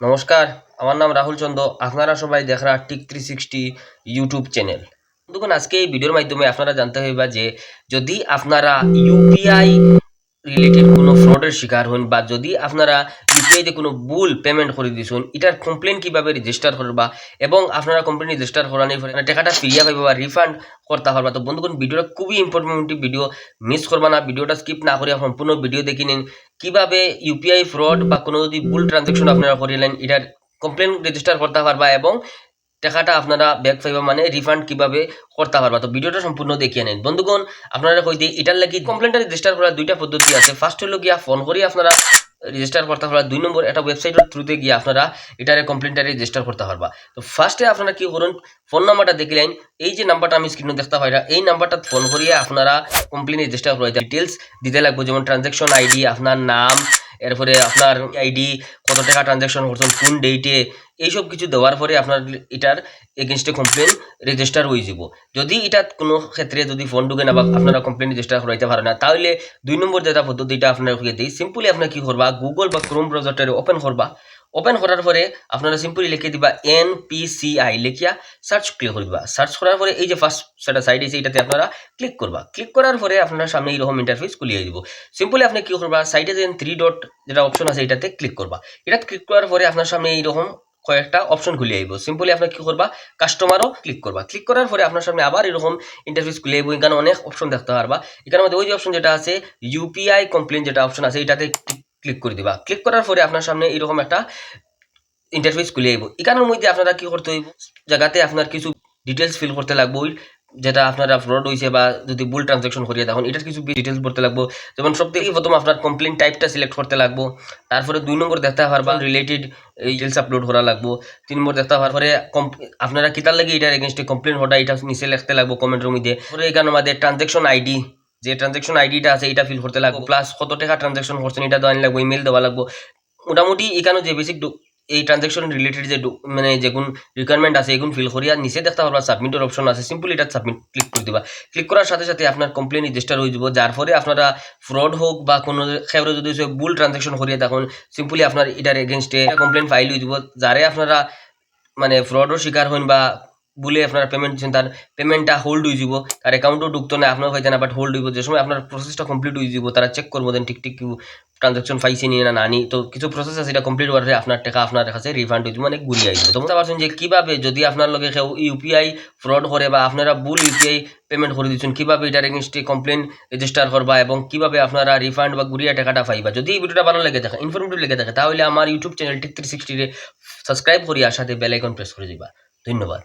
নমস্কার, আমার নাম রাহুল চন্দ্র। আপনারা সবাই দেখরা tick three sixty YouTube channel দেখুন, আজকে এই ভিডিওর মাধ্যমে আপনারা জানতে হইবা যে, যদি আপনারা ইউপিআই রিলেটেড কোনো ফ্রডের শিকার হন বা যদি আপনারা ইউপিআইতে কোনো ভুল পেমেন্ট করে দিয়েছেন এটার কমপ্লেন কীভাবে রেজিস্টার করবা এবং আপনারা কমপ্লেন রেজিস্টার করানোর পরে টাকাটা ফিরিয়া পাইবা বা রিফান্ড করতে পারবা। তো বন্ধুগণ, ভিডিওটা খুবই ইম্পর্টেন্ট ভিডিও মিস করবা না, ভিডিওটা স্কিপ না করে সম্পূর্ণ ভিডিও দেখে নিন। কীভাবে ইউপিআই ফ্রড বা কোনো যদি ভুল ট্রানজাকশন আপনারা করিলেন এটার কমপ্লেন রেজিস্টার করতে পারবা এবং টাকাটা আপনারা ব্যাক পাইবা মানে রিফান্ড কীভাবে করতে পারবা। তো ভিডিওটা সম্পূর্ণ দেখিয়ে নিন। বন্ধুগণ, আপনারা কই দিই এটার লাগি কমপ্লেনটা রেজিস্টার করার দুইটা পদ্ধতি আছে। ফার্স্ট হলো গিয়া ফোন করি আপনারা। রেজিস্টার করতে পারবা দুই নম্বর একটা ওয়েবসাইটের থ্রুতে গিয়ে আপনারা এটার কমপ্লেনটারে রেজিস্টার করতে পারবা। তো ফার্স্টে আপনারা কি করুন ফোন নাম্বারটা দেখলেন এই যে নাম্বারটা আমি স্ক্রিনে দেখতে পাই না, এই নাম্বারটা ফোন করিয়ে আপনারা কমপ্লেন রেজিস্টার করে ডিটেলস দিতে লাগবে, যেমন ট্রানজ্যাকশন আইডি আপনার নাম, এরপরে আপনার আইডি কত টাকা ট্রানজ্যাকশন করছেন, কোন ডেটে এইসব কিছু দেওয়ার পরে আপনার এটার এগেনস্টে কমপ্লেন রেজিস্টার হয়ে যাব। যদি এটা কোনো ক্ষেত্রে যদি ফোন ঢুকে না বা আপনারা কমপ্লেন রেজিস্টার করাইতে পারেন না তাহলে দুই নম্বর যেটা পদ্ধতিটা আপনার হয়ে দিই। সিম্পলি আপনার কি করবা গুগল বা ক্রোম ব্রাউজারটা ওপেন করবা। ওপেন করার পরে আপনারা সিম্পলি লিখে দিবা এন পি সি আই লিখিয়া সার্চ ক্লিক করে দিবা। সার্চ করার পরে এই যে ফার্স্ট সেটা সাইড আছে এটাতে আপনারা ক্লিক করবা। ক্লিক করার পরে আপনার সামনে এইরকম ইন্টারফেস খুলিয়ে দিব। সিম্পলি আপনি কি করবা সাইডে যে থ্রি ডট যেটা অপশন আছে এটাতে ক্লিক করবা। এটা ক্লিক করার পরে আপনার সামনে এইরকম কয়েকটা অপশন খুলে আইব। সিম্পলি আপনার কি করবা? কাস্টমারও ক্লিক করবা। ক্লিক করার পরে আপনার সামনে আবার এরকম ইন্টারফেস খুলে আইব। এখানে অনেক অপশন দেখতে পারবা। এখানে মধ্যে ওই যে অপশন যেটা আছে ইউপিআই কমপ্লেন যেটা অপশন আছে, এটাতে ক্লিক করে দিবা। ক্লিক করার পরে আপনার সামনে এরকম একটা ইন্টারফেস খুলে আইব। এখানের মধ্যে আপনারা কি করতে হইব? জায়গাতে আপনার কিছু ডিটেলস ফিল করতে লাগবে। যেটা আপনারা ফ্রড হয়েছে বা যদি ভুল ট্রানজাকশন করিয়ে তখন এটার কিছু ডিটেলস ভরতে লাগবো। যেমন সব থেকে প্রথম আপনার কমপ্লেন টাইপটা সিলেক্ট করতে লাগবো। তারপরে দুই নম্বর দেখতে পারবা রিলেটেড এই ডিটেলস আপলোড করা লাগবো। তিন নম্বর দেখতে পারবার পরে আপনারা কিতার লাগে এটার এগেনস্টে কমপ্লেন হটা এটা নিচে লিখতে লাগবো কমেন্টের মধ্যে পরে এখানে আমাদের ট্রানজাকশন আইডি যে ট্রানজাকশন আইডিটা আছে, এটা ফিল করতে লাগবো। প্লাস কত টাকা ট্রানজাকশন করছেন, এটা দেওয়া লাগবো ইমেল দেওয়া লাগবো। মোটামুটি এখানে যে বেসিক এই ট্রানজেকশন রিলেটেড যে মানে যেগুন রিকোয়ারমেন্ট আছে এগুন ফিল করিয়া নিচে দেখতে পারবা সাবমিটের অপশন আছে। সিম্পলি এটা সাবমিট ক্লিক করে দিবা। ক্লিক করার সাথে সাথে আপনার কমপ্লেন রেজিস্টার হয়ে যাব। যার ফলে আপনারা ফ্রড হোক বা কোনো খেবরে যদি ভুল ট্রানজেকশন করিয়া, তখন সিম্পলি আপনার এটার এগেনস্টে কমপ্লেন ফাইল হয়ে যাব। যারে আপনারা মানে ফ্রডের শিকার হন বা বলে আপনার পেমেন্ট তার পেমেন্টটা হোল্ড হয়ে যাব। তার অ্যাকাউন্টও ঢুকতো না, আপনার হয়তো না বাট হোল্ড হইব যে সময় আপনার প্রসেসটা কমপ্লিট হয়ে যাব, তারা চেক করব দেন ঠিক ঠিক ট্রানজাকশন পাইছে নিয়ে না নানি তো কিছু প্রসেস আছে, এটা কমপ্লিট হওয়ার আপনার টাকা আপনার কাছে রিফান্ড হয়ে মানে ঘুরিয়ে আসবে। তো বুঝতে পারছেন যে কীভাবে যদি আপনার লগে কেউ ইউপিআই ফ্রড করে বা আপনারা ভুল ইউপিআই পেমেন্ট করে দিচ্ছেন, কীভাবে এটার এগেনস্টে কমপ্লেন রেজিস্টার করবা এবং কীভাবে আপনারা রিফান্ড বা ঘুরিয়ে টাকাটা পাইবা? যদি এই ভিডিওটা ভালো লেগে থাকে ইনফরমেটিভ লেগে থাকে, তাহলে আমার ইউটিউব চ্যানেল টিক থ্রি সিক্সটিতে সাবস্ক্রাইব করিয়া সাথে বেল আইকন প্রেস করে দিবা। ধন্যবাদ।